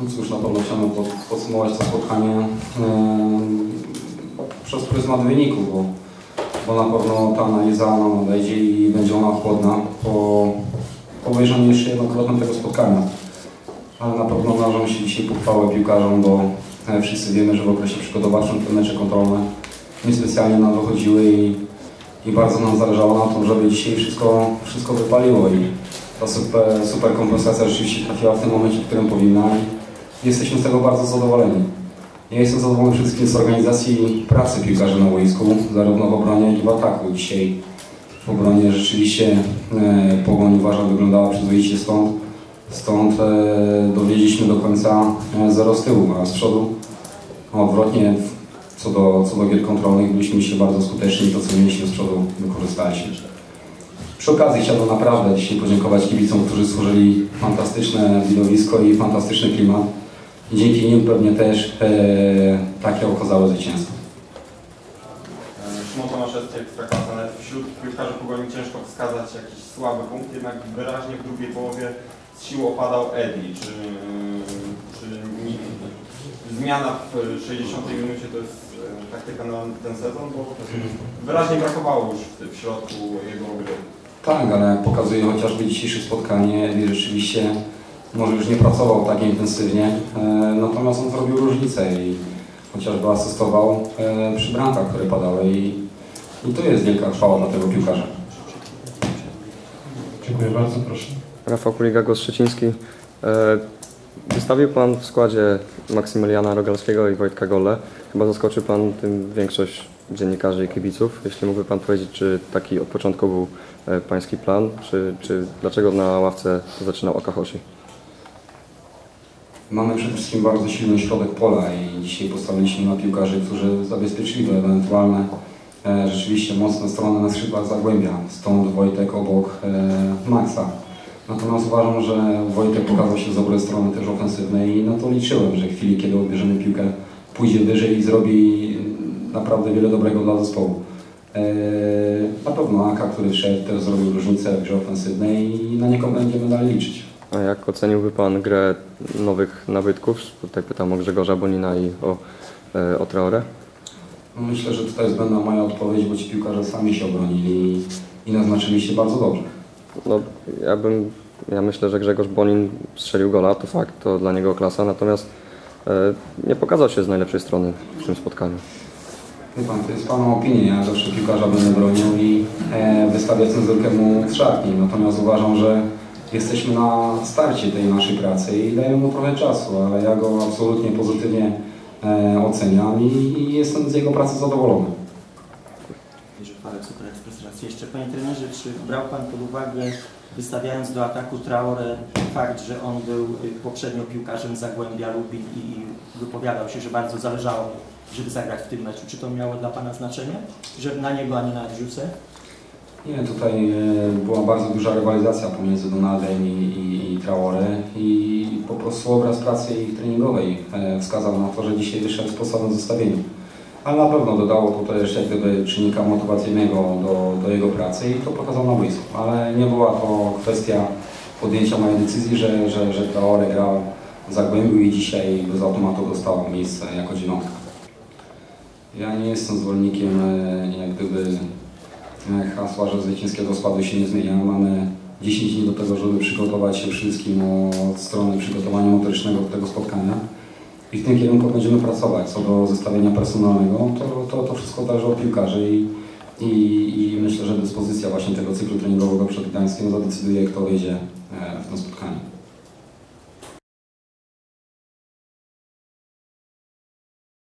No cóż, na pewno chciałbym pod, podsumować to spotkanie em, przez pryzmat wyniku, bo, bo na pewno ta analiza nam nadejdzie i będzie ona chłodna po, po obejrzeniu jeszcze jednokrotnym tego spotkania. Ale na pewno należą się dzisiaj pochwałę piłkarzom, bo e, wszyscy wiemy, że w okresie przygotowawczym te mecze kontrolne niespecjalnie nam dochodziły i, i bardzo nam zależało na tym, żeby dzisiaj wszystko, wszystko wypaliło i ta super, super kompensacja rzeczywiście trafiła w tym momencie, w którym powinna jesteśmy z tego bardzo zadowoleni. Ja jestem zadowolony wszystkim z organizacji pracy piłkarzy na boisku, zarówno w obronie, jak i w ataku. Dzisiaj w obronie rzeczywiście e, Pogoń uważam wyglądała przyzwoicie stąd, stąd e, dowiedzieliśmy do końca e, zero z tyłu, a z przodu odwrotnie co do, co do gier kontrolnych byliśmy się bardzo skuteczni i to co mieliśmy z przodu wykorzystaliśmy. Przy okazji chciałbym naprawdę dzisiaj podziękować kibicom, którzy stworzyli fantastyczne widowisko i fantastyczny klimat. I dzięki nim pewnie też e, takie okazało zwycięstwo. Szymon Tomaszewski, Ekstraklasa, nawet wśród piłkarzy Pogoni ciężko wskazać jakiś słaby punkt, jednak wyraźnie w drugiej połowie z sił opadał Edi. Czy, czy nie, zmiana w 60 minucie to jest e, taktyka na ten sezon? Bo wyraźnie brakowało już w, w środku jego gry. Tak, ale jak pokazuje chociażby dzisiejsze spotkanie, Eddie rzeczywiście może już nie pracował tak intensywnie, e, natomiast on zrobił różnicę i chociażby asystował e, przy bramkach, które padały i, i to jest wielka chwała dla tego piłkarza. Dziękuję bardzo, proszę. Rafał Kuliga, Głos Szczeciński. E, Wystawił Pan w składzie Maksymiliana Rogalskiego i Wojtka Golle. Chyba zaskoczył Pan tym większość dziennikarzy i kibiców. Jeśli mógłby Pan powiedzieć, czy taki od początku był Pański plan, czy, czy dlaczego na ławce zaczynał Akahoshi? Mamy przede wszystkim bardzo silny środek pola i dzisiaj postawiliśmy na piłkarzy, którzy zabezpieczyli ewentualne e, rzeczywiście mocne strony na skrzydłach Zagłębia. Stąd Wojtek obok e, Maxa. Natomiast uważam, że Wojtek pokazał się z dobrej strony też ofensywnej i na to liczyłem, że w chwili, kiedy odbierzemy piłkę, pójdzie wyżej i zrobi naprawdę wiele dobrego dla zespołu. E, na pewno Aka, który wszedł, też zrobił różnicę w grze ofensywnej i na niego będziemy dalej liczyć. A jak oceniłby Pan grę nowych nabytków? Tutaj pytam o Grzegorza Bonina i o, e, o Traore. No Myślę, że tutaj zbędna moja odpowiedź, bo ci piłkarze sami się obronili i naznaczyli się bardzo dobrze. No, ja bym, ja myślę, że Grzegorz Bonin strzelił gola, to fakt, to dla niego klasa, natomiast e, nie pokazał się z najlepszej strony w tym spotkaniu. Wie pan, to jest Pana opinia, ja zawsze piłkarza będę bronił i e, wystawię cenzurkę mu szatni. Natomiast uważam, że jesteśmy na starcie tej naszej pracy i dajemy mu trochę czasu, ale ja go absolutnie pozytywnie e, oceniam i, i jestem z jego pracy zadowolony. Jeszcze. Panie trenerze, czy brał Pan pod uwagę, wystawiając do ataku Traore, fakt, że on był y, poprzednio piłkarzem Zagłębia Lubin i, i wypowiadał się, że bardzo zależało żeby zagrać w tym meczu. Czy to miało dla Pana znaczenie? Że na niego, a nie na Dżusę? Nie, tutaj e, była bardzo duża rywalizacja pomiędzy Donaldem i, i, i Traore i po prostu obraz pracy ich treningowej e, wskazał na to, że dzisiaj wyszedł z podstawowym zestawieniem. Ale na pewno dodało to też jak gdyby czynnika motywacyjnego do, do jego pracy i to pokazał na boisku. Ale nie była to kwestia podjęcia mojej decyzji, że, że, że Traore grał w Zagłębiu i dzisiaj bez automatu dostał miejsce jako dziewiątka. Ja nie jestem zwolennikiem e, jak gdyby hasła, że zwycięskiego składu się nie zmienia. Mamy 10 dni do tego, żeby przygotować się wszystkim od strony przygotowania motorycznego do tego spotkania. I w tym kierunku będziemy pracować. Co do zestawienia personalnego, to, to, to wszystko zależy od piłkarzy i, i, i myślę, że dyspozycja właśnie tego cyklu treningowego przed Gdańskiem zadecyduje, kto wyjdzie